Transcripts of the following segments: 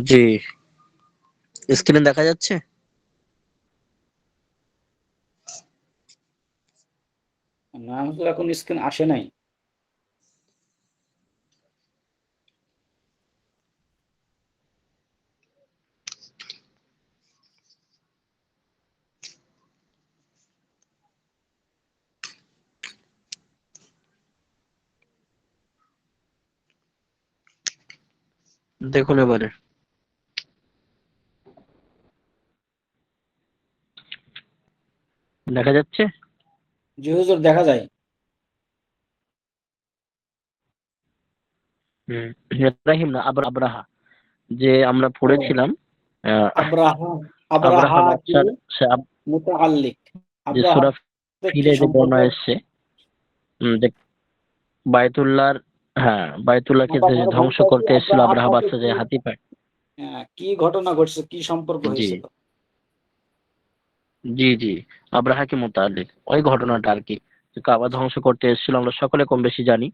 জি। স্ক্রিনে দেখা যাচ্ছে? না হুজুর এখন স্ক্রিন আসে নাই। দেখুন এবারে। দেখা যাচ্ছে? জি হুজুর দেখা যায়। হুম ইব্রাহিম না আবর আব্রাহা যে আমরা পড়েছিলাম আহ, আব্রাহা আব্রাহা আব্রাহা বাদশার সে আব- মুতাআল্লিক। যে সূরা ফিলে যে বর্ণনা এসছে উম, যে বায়তুল্লাহর হ্যাঁ বায়তুল্লাহকে যে ধ্বংস করতে এসেছিল আব্রাহা বাদশা যে হাতি পায়। হ্যাঁ, কি ঘটনা ঘটছে কি সম্পর্ক হয়েছিল? জি জি। আব্রাহাকে মোতালিক ওই ঘটনাটা আর কি। কাবা ধ্বংস করতে এসেছিল, আমরা সকলে কম বেশি জানি।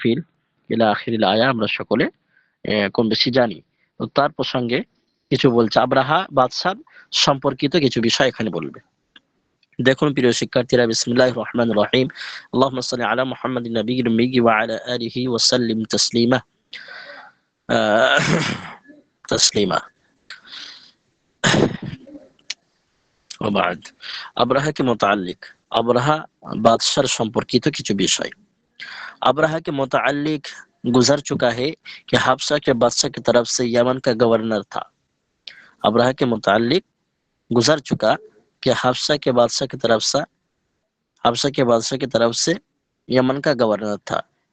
ফিল আয়া, আমরা সকলে কম বেশি জানি। তার প্রসঙ্গে কিছু বলছে। আব্রাহা বাদশাহ সম্পর্কিত কিছু বিষয় এখানে বলবে। দেখুন, প্রিয় শিক্ষার্থীরা, বিসমিল্লাহির রহমানির রহিম। আল্লাহুম্মা সাল্লি আলা মুহাম্মাদিন নাবিয়্যিল উম্মি ওয়া আলা আলিহি ওয়া সাল্লিম তাসলিমা। তাসলিমা। وبعد. کے متعلق ابراہ بادشاہ সম্পর্কিত কিছু বিষয় ابراہ کے متعلق گزر چکا ہے کہ حبشہ کے بادشاہ کی طرف سے یمن کا گورنر تھا. ابراہ کے متعلق گزر چکا کہ حبشہ کے بادشاہ کی طرف سے حبشہ کے بادشاہ کی طرف سے یمن کا گورنر تھا.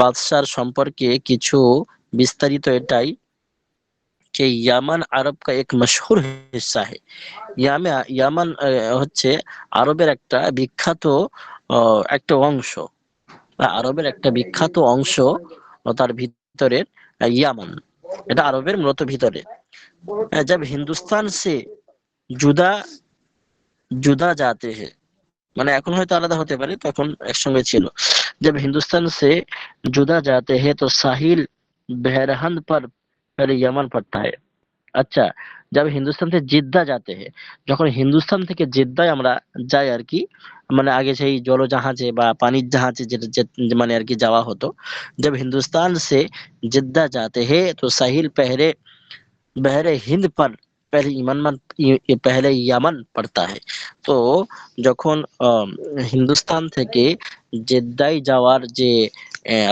বাদশার সম্পর্কে কিছু বিস্তারিত এটাই যে ইয়ামান আরব কা এক মশহুর হিসা হে। ইয়ামান হচ্ছে আরবের একটা বিখ্যাত একটা অংশ। আরবের একটা বিখ্যাত অংশ তার ভিতরের ইয়ামান। এটা আরবের মূলত ভিতরে। যাব হিন্দুস্তান সে জুদা জুদা যাতে হে। মানে এখন হয়তো আলাদা হতে পারে, তখন একসঙ্গে ছিল। جب ہندوستان سے جدا جاتے ہیں تو ساحل بحرہند پر پہلے یمن پڑتا ہے۔ اچھا جب ہندوستان سے جدہ جاتے ہیں جہاں ہندوستان جہاز ہے جوا ہو تو، جب ہندوستان سے جدہ جاتے ہیں تو ساحل پہلے بحر ہند پر پہلے پہلے یمن پڑتا ہے۔ تو جہاں ہندوستان تھے کہ জেদ্দায় যাওয়ার যে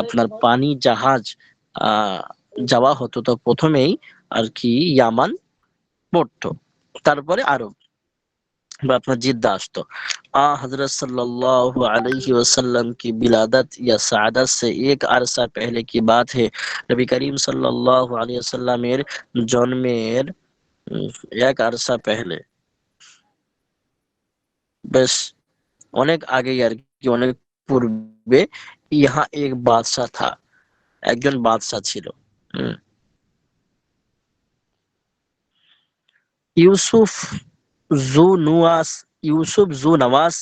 আপনার পানি জাহাজ যাওয়া হতো তো প্রথমেই আর কি ইয়ামান পড়তো। তারপরে আরব বা আপনার জিদ্দা আসতো। আ হজরত सल्लल्लाहु अलैहि वसल्लम की बिलादत या सआदत से एक अरसा पहले की बात है নবী করিম সাল্লাল্লাহু আলাইহি ওয়াসাল্লামের জন্মের এক আরসা পহলে। বেশ, অনেক আগেই আর কি, অনেক পূর্বে ইহা এক বাদশাহ থা একজন বাদশাহ ছিল হুম। ইউসুফ জু নুয়াস ইউসুফ জু নওয়াস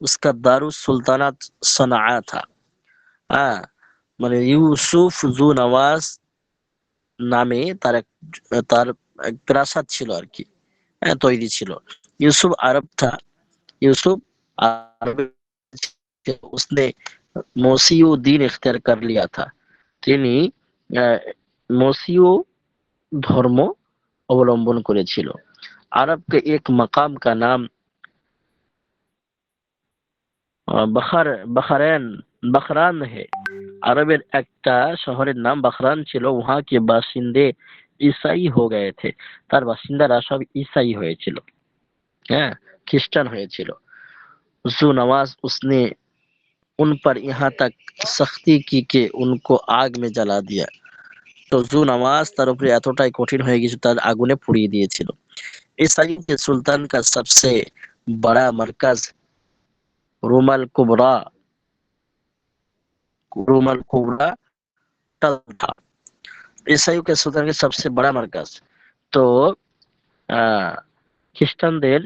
उसका दारुस सुल्तानात सना था হ্যাঁ মানে ইউসুফ জু নওয়াজ নামে তার এক তার এক প্রাসাদ ছিল আর কি হ্যাঁ তৈরি ছিল ইউসুফ আরব থা यूसुफ আরবে ছিল। उसने মসিউ দিন ইখতিয়ার কর লিয়া থা তিনি আহ, মসিউ ধর্ম অবলম্বন করেছিল আরব के एक मकाम का नाम আহ, বখর বখরান বখরান হে আরবের একটা শহরের নাম বখরান ছিল ওহা के বাসিন্দে ঈসাই हो गए थे তার বাসিন্দারা সব ঈসাই হয়েছিল হ্যাঁ খ্রিস্টান হয়েছিল जू नवाज उसने ان پر یہاں تک سختی کی کہ ان کو آگ میں জ্বালা দিয়া তো জু নামাজ তার উপরে ہوئے گی سلطان آگو نے আগুনে دیئے چھلو اس طریقے سلطان کا سب سے بڑا مرکز رومل کبرا رومل کبرا تھا۔ عیسائیوں کے سلطان کے سب سے بڑا مرکز۔ تو খ্রিস্টানদের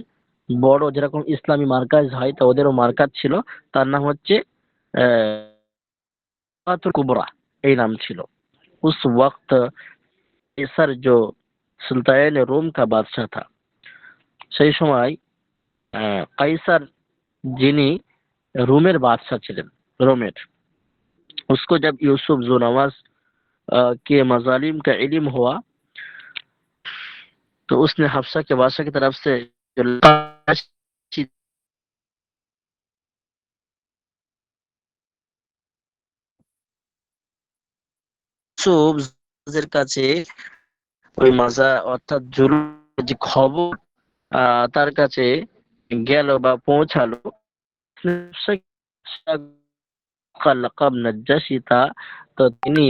বড় যেরকম اسلامی মার্কাজ হয় তো ওদেরও মার্কাজ مرکز چھلو۔ تانہ ہوچے کبرا یہ نام چلو اس وقت سر جو سلطان روم کا بادشاہ تھا সেই সময় কাইসার যিনি রোমের বাদশাহ ছিলেন রোমের اس کو جب یوسف زونواز کے مظالم کا علم ہوا، تو اس نے حفصہ کے بادشاہ کی طرف سے মানসুবের কাছে ওই মাজা অর্থাৎ যে খবর তার কাছে গেল বা পৌঁছালো। তো তিনি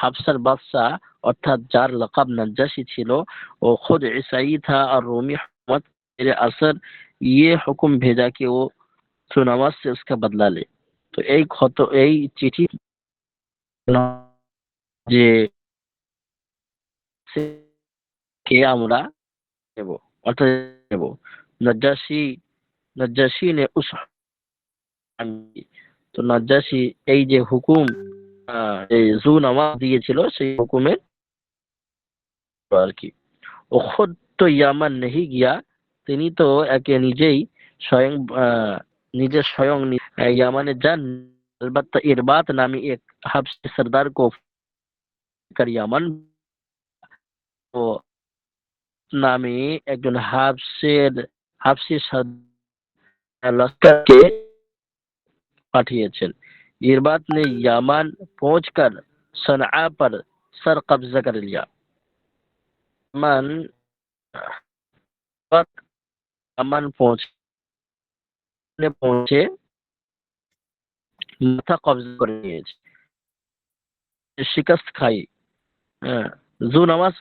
হাফসার বাদশা অর্থাৎ যার লকাব নাজ্জাসি ছিল, ও খুদ ইসাই থা আর রোমি আসর ইয়ে হুকুম ভেজা কে ও সুনামাজ সে উসকা বদলা লে তো এই ক্ষত, এই চিঠি যে কে আমরা নেব অর্থাৎ নেব নজ্জাশী নজ্জাশী নে উস তো নজ্জাশী এই যে হুকুম আহ, এই জু নামাজ দিয়েছিল সেই হুকুমের আর কি ও খুদ তো ইয়ামান নেহি গিয়া তিনি তো একে নিজেই স্বয়ং আহ, নিজে স্বয়ং নি- আহ, ইয়ামানে যান अलबत्ता इरबात नामी एक हब्स सरदार को کر یمن تو نامی ایک کریامن حافظ নামে একজন হাফসের کے লস্করকে পাঠিয়েছেন ایربات نے یمن پہنچ کر صنعا پر سر قبضہ کر لیا۔ یمن پر امن پہنچ نے پہنچے، متھا قبضہ کر لیا شکست کھائی۔ হ্যাঁ জুন মাস